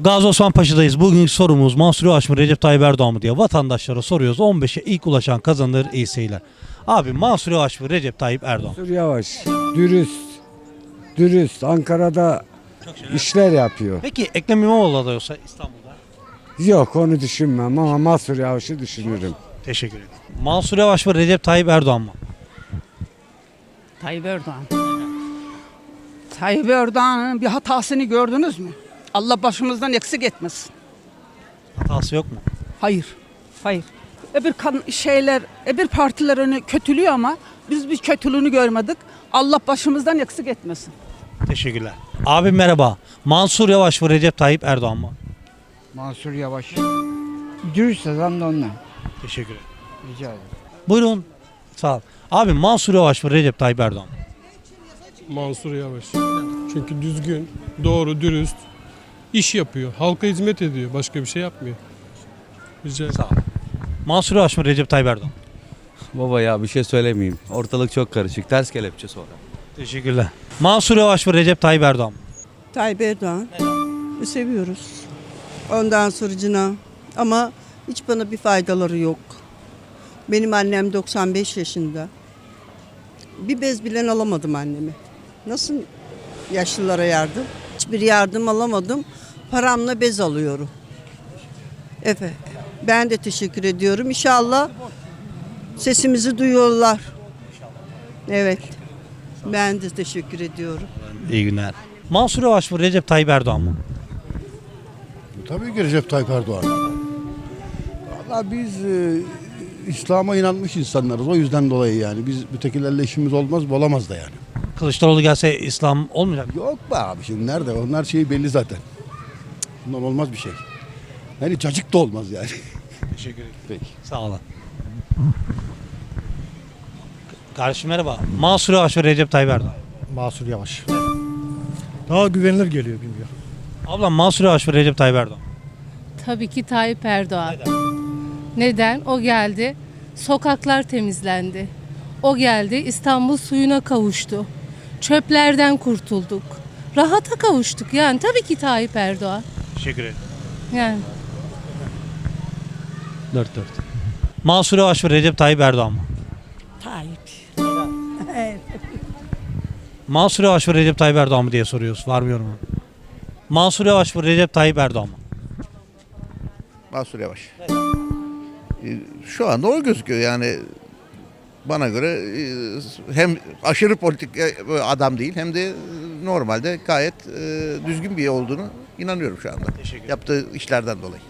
Gazi Osman Paşa'dayız. Bugünkü sorumuz Mansur Yavaş mı Recep Tayyip Erdoğan mı diye vatandaşlara soruyoruz. 15'e ilk ulaşan kazanır iyi seyirler. Abi Mansur Yavaş mı Recep Tayyip Erdoğan mı? Mansur Yavaş, dürüst, dürüst. Ankara'da işler yapıyor. Peki Ekrem İmamoğlu aday olsa İstanbul'da? Yok onu düşünmem ama Mansur Yavaş'ı düşünürüm. Teşekkür ederim. Mansur Yavaş mı Recep Tayyip Erdoğan mı? Tayyip Erdoğan. Tayyip Erdoğan'ın bir hatasını gördünüz mü? Allah başımızdan eksik etmesin. Hatası yok mu? Hayır. Hayır. Öbür kan şeyler, öbür partiler onu kötülüyor ama biz bir kötülüğünü görmedik. Allah başımızdan eksik etmesin. Teşekkürler. Abi merhaba. Mansur Yavaş mı Recep Tayyip Erdoğan mı? Mansur Yavaş. Dürüst adam da ondan. Teşekkür ederim. Rica ederim. Buyurun. Sağ ol. Abi Mansur Yavaş mı Recep Tayyip Erdoğan mı? Mansur Yavaş. Çünkü düzgün, doğru, dürüst iş yapıyor. Halka hizmet ediyor. Başka bir şey yapmıyor. Güzel. Sağ ol. Mansur Yavaş mı Recep Tayyip Erdoğan? Baba ya bir şey söylemeyeyim. Ortalık çok karışık. Ters kelepçe sonra. Teşekkürler. Mansur Yavaş mı Recep Tayyip Erdoğan mı? Tayyip Erdoğan. Seviyoruz. Ondan sonracına ama hiç bana bir faydaları yok. Benim annem 95 yaşında. Bir bez bile alamadım anneme. Nasıl yaşlılara yardım? Hiçbir yardım alamadım. Paramla bez alıyorum. Efe, ben de teşekkür ediyorum. İnşallah sesimizi duyuyorlar. Evet. Ben de teşekkür ediyorum. İyi günler. Mansur Yavaş mı Recep Tayyip Erdoğan mı? Tabii ki Recep Tayyip Erdoğan. Valla biz e, İslam'a inanmış insanlarız. O yüzden dolayı yani. Biz ötekilerle işimiz olmaz, olamaz da yani. Kılıçdaroğlu gelse İslam olmayacak mı? Yok be abi şimdi nerede? Onlar şeyi belli zaten. Bundan olmaz bir şey. Yani cacık da olmaz yani. Teşekkür ederim. Peki. Sağ olun. Kardeşim merhaba. Mansur Yavaş ve Recep Tayyip Erdoğan. Mahsur Yavaş. Daha güvenilir geliyor bilmiyorum. Ablam Mansur Yavaş ve Recep Tayyip Erdoğan. Tabii ki Tayyip Erdoğan. Neden? O geldi. Sokaklar temizlendi. O geldi. İstanbul suyuna kavuştu. Çöplerden kurtulduk. Rahata kavuştuk. Yani tabii ki Tayyip Erdoğan. Teşekkür ederim. Yani Dört dört. Mansur Yavaş ve Recep Tayyip Erdoğan mı? Tayyip. Mansur Yavaş ve Recep Tayyip Erdoğan mı diye soruyoruz. Var mı yorumu? Mansur Yavaş ve Recep Tayyip Erdoğan mı? Mansur Yavaş. Ee, Şu anda o gözüküyor yani bana göre e, hem aşırı politik e, adam değil hem de normalde gayet e, düzgün bir olduğunu inanıyorum şu anda. Yaptığı işlerden dolayı.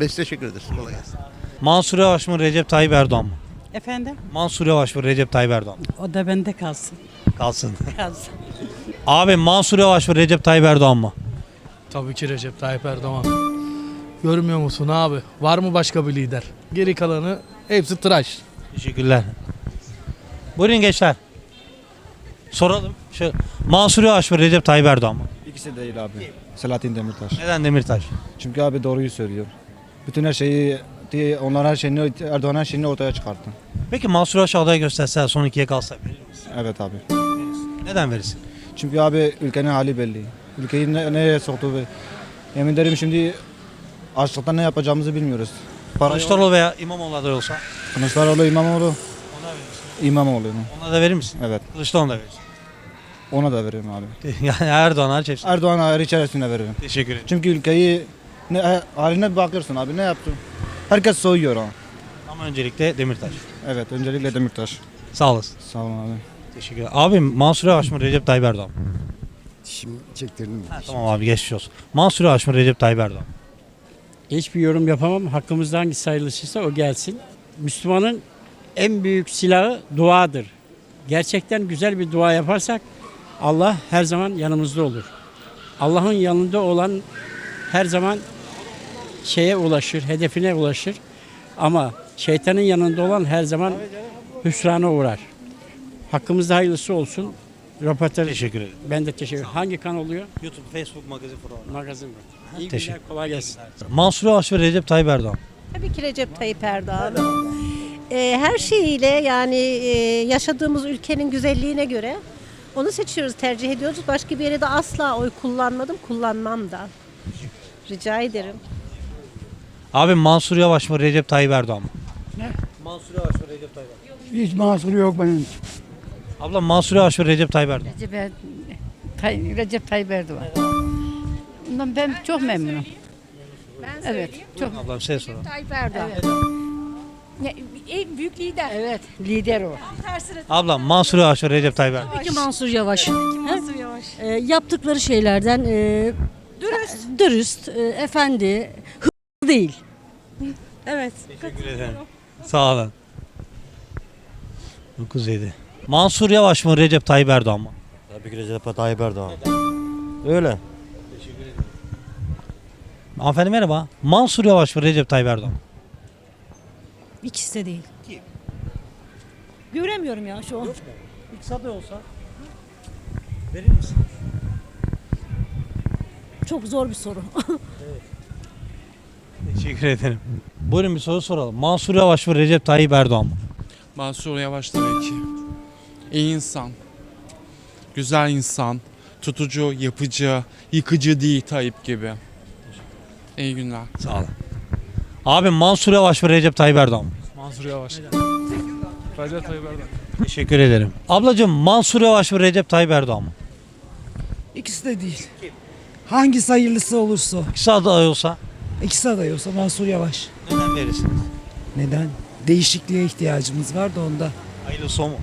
Ben size teşekkür ederiz. Kolay gelsin. Mansur Yavaş mı Recep Tayyip Erdoğan mı? Efendim? Mansur Yavaş ve Recep Tayyip Erdoğan mı? O da bende kalsın. Kalsın. Kalsın. Abi Mansur Yavaş ve Recep Tayyip Erdoğan mı? Tabii ki Recep Tayyip Erdoğan. Görmüyor musun abi? Var mı başka bir lider? Geri kalanı hepsi tıraş. Teşekkürler. Buyurun gençler. Soralım. Şu, Mansur Yavaş ve Recep Tayyip Erdoğan mı? İkisi değil abi. Selahattin Demirtaş. Neden Demirtaş? Çünkü abi doğruyu söylüyor. Bütün her şeyi diye onlar her şeyini Erdoğan her şeyini ortaya çıkarttı. Peki Mansur Yavaş aday gösterse son ikiye kalsa verir misin? Evet abi. Neden verirsin? Çünkü abi ülkenin hali belli. Ülkeyi ne, nereye soktu ve yemin ederim şimdi açlıktan ne yapacağımızı bilmiyoruz. Para. Kılıçdaroğlu veya İmamoğlu aday olsa Kılıçdaroğlu İmamoğlu. ona verir misin? İmamoğlu. Ona da verir misin? Evet. Kılıçdaroğlu da verirsin. Ona da veririm abi. yani Erdoğan hariç hepsi. Erdoğan hariç hepsine veririm. Teşekkür ederim. Çünkü ülkeyi ne, haline bir bakıyorsun abi ne yaptı? Herkes soyuyor ha. Ama öncelikle Demirtaş. Evet öncelikle Demirtaş. Sağ olasın. Sağ olun abi. Teşekkür ederim. Abi Mansur Yavaş mı Recep Tayyip Erdoğan mı? Şimdi çektirdim. Ha, tamam abi geçmiş olsun. Mansur Yavaş mı Recep Tayyip Erdoğan mı? Hiçbir yorum yapamam. Hakkımızda hangisi hayırlısıysa o gelsin. Müslümanın en büyük silahı duadır. Gerçekten güzel bir dua yaparsak Allah her zaman yanımızda olur. Allah'ın yanında olan her zaman şeye ulaşır, hedefine ulaşır. Ama şeytanın yanında olan her zaman hüsrana uğrar. Hakkımızda hayırlısı olsun. Röportaj. Teşekkür ederim. Ben de teşekkür ederim. Hangi kanal oluyor? YouTube, Facebook, magazin programı. Magazin. İyi Teşekkür- günler, kolay gelsin. Mansur Yavaş ve Recep Tayyip Erdoğan. Tabii ki Recep Tayyip Erdoğan. Ee, her şeyiyle yani e, yaşadığımız ülkenin güzelliğine göre onu seçiyoruz, tercih ediyoruz. Başka bir yere de asla oy kullanmadım, kullanmam da. Rica ederim. Abi Mansur Yavaş mı Recep Tayyip Erdoğan mı? Ne? Mansur Yavaş mı Recep Tayyip Erdoğan mı? Hiç mahsuru yok benim. Abla Mansur Yavaş mı Recep Tayyip Erdoğan mı? Recep, Tay, Recep Tayyip Erdoğan. Bundan ben çok memnunum. evet, çok. Ablam size soralım. Tayyip Erdoğan. En büyük lider. Evet, lider o. Ablam Mansur Yavaş mı Recep Tayyip Erdoğan? Peki Mansur Yavaş. Mansur Yavaş. yaptıkları şeylerden e, dürüst, dürüst, e, efendi, hızlı değil. Evet. Teşekkür ederim. Sağ olun. 9-7. Mansur Yavaş mı Recep Tayyip Erdoğan mı? Tabii ki Recep Tayyip Erdoğan. Öyle. Hanımefendi merhaba. Mansur Yavaş mı Recep Tayyip Erdoğan mı? İkisi de değil. Göremiyorum ya şu an. İkisi aday olsa verir misin? Çok zor bir soru. Teşekkür ederim. Buyurun bir soru soralım. Mansur Yavaş mı Recep Tayyip Erdoğan mı? Mansur Yavaş tabii ki. İyi insan. Güzel insan. Tutucu, yapıcı, yıkıcı değil Tayyip gibi. İyi günler. Sağ olun. Abi Mansur Yavaş mı Recep Tayyip Erdoğan mı? Mansur Yavaş. Recep Tayyip Erdoğan. Teşekkür ederim. Ablacığım Mansur Yavaş mı Recep Tayyip Erdoğan mı? İkisi de değil. Hangisi hayırlısı olursa, İkisi aday olsa ikisi aday olsa Mansur Yavaş. neden verirsiniz? Neden? Değişikliğe ihtiyacımız var da onda. Hayırlısı o mu?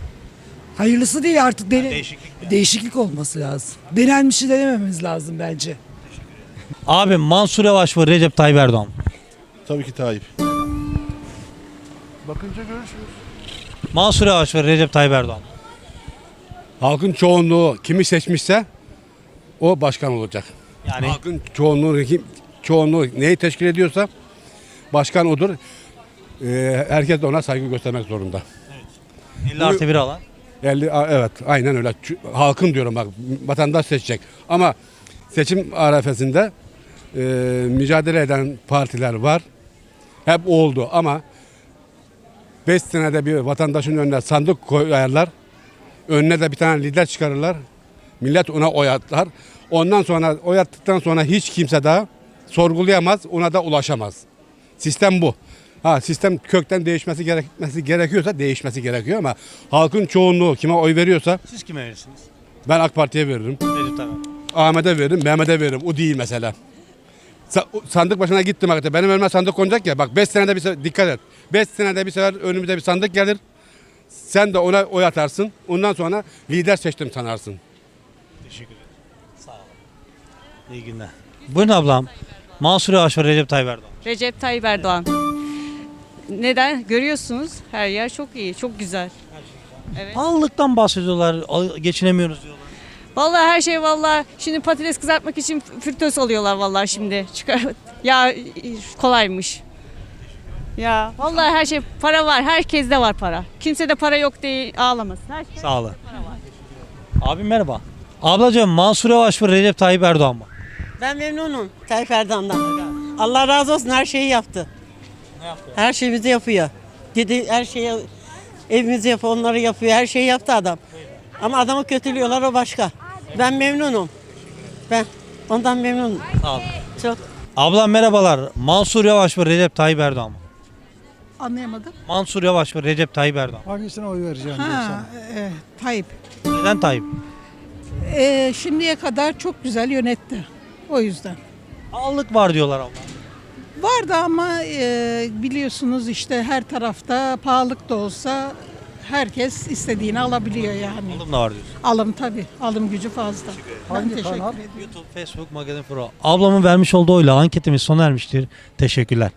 Hayırlısı değil artık dene- Değişiklik. değişiklik olması lazım. Denenmişi denememiz lazım bence. Abi Mansur Yavaş mı Recep Tayyip Erdoğan mı? Tabii ki Tayyip. Bakınca görüşürüz. Mansur Yavaş mı Recep Tayyip Erdoğan? Halkın çoğunluğu kimi seçmişse o başkan olacak. Yani Halkın çoğunluğu kim çoğunluğu neyi teşkil ediyorsa başkan odur. Ee, herkes de ona saygı göstermek zorunda. 50 artı 1 alan. 50 a- evet aynen öyle. Halkın diyorum bak vatandaş seçecek. Ama seçim arefesinde e, mücadele eden partiler var. Hep oldu ama 5 senede bir vatandaşın önüne sandık koyarlar. Önüne de bir tane lider çıkarırlar. Millet ona oy atar. Ondan sonra oy attıktan sonra hiç kimse daha sorgulayamaz, ona da ulaşamaz. Sistem bu. Ha sistem kökten değişmesi gerekmesi gerekiyorsa değişmesi gerekiyor ama halkın çoğunluğu kime oy veriyorsa Siz kime verirsiniz? ben AK Parti'ye veririm. Recep Tayyip. Ahmet'e veririm, Mehmet'e veririm. O değil mesela. Sandık başına gittim hakikaten. Benim önüme sandık konacak ya. Bak 5 senede bir sefer, dikkat et. 5 senede bir sefer önümüze bir sandık gelir. Sen de ona oy atarsın. Ondan sonra lider seçtim sanarsın. Teşekkür ederim. Sağ olun. İyi günler. Buyurun ablam. Mansur Yavaş Recep Tayyip Erdoğan? Recep Tayyip Erdoğan. Neden? Görüyorsunuz her yer çok iyi, çok güzel. Evet. Pahalılıktan bahsediyorlar. Geçinemiyoruz diyorlar. Vallahi her şey vallahi şimdi patates kızartmak için fritöz alıyorlar vallahi şimdi. Çıkar ya kolaymış. Ya vallahi her şey para var. Herkeste var para. Kimsede para yok diye ağlamasın. Her şey Sağ olun. Abi merhaba. Ablacığım Mansur Yavaş mı Recep Tayyip Erdoğan mı? Ben memnunum Tayyip Erdoğan'dan. Allah razı olsun her şeyi yaptı. Ne yaptı? Her şeyimizi yapıyor. Dedi her şeyi evimizi yapıyor, onları yapıyor. Her şeyi yaptı adam. Ama adamı kötülüyorlar o başka. Ben memnunum. Ben ondan memnunum. Sağ olun. Çok. Ablam merhabalar. Mansur Yavaş mı Recep Tayyip Erdoğan mı? Anlayamadım. Mansur Yavaş mı Recep Tayyip Erdoğan mı? Hangisine oy vereceğim Ha, e, Tayyip. Neden Tayyip? E, şimdiye kadar çok güzel yönetti. O yüzden. Pahalılık var diyorlar abla. Vardı ama e, biliyorsunuz işte her tarafta pahalılık da olsa herkes istediğini alabiliyor yani. Alım da var diyorsun. Alım tabii. Alım gücü fazla. Ben teşekkür ederim. YouTube, Facebook, Magazine Pro. Ablamın vermiş olduğu oyla anketimiz sona ermiştir. Teşekkürler.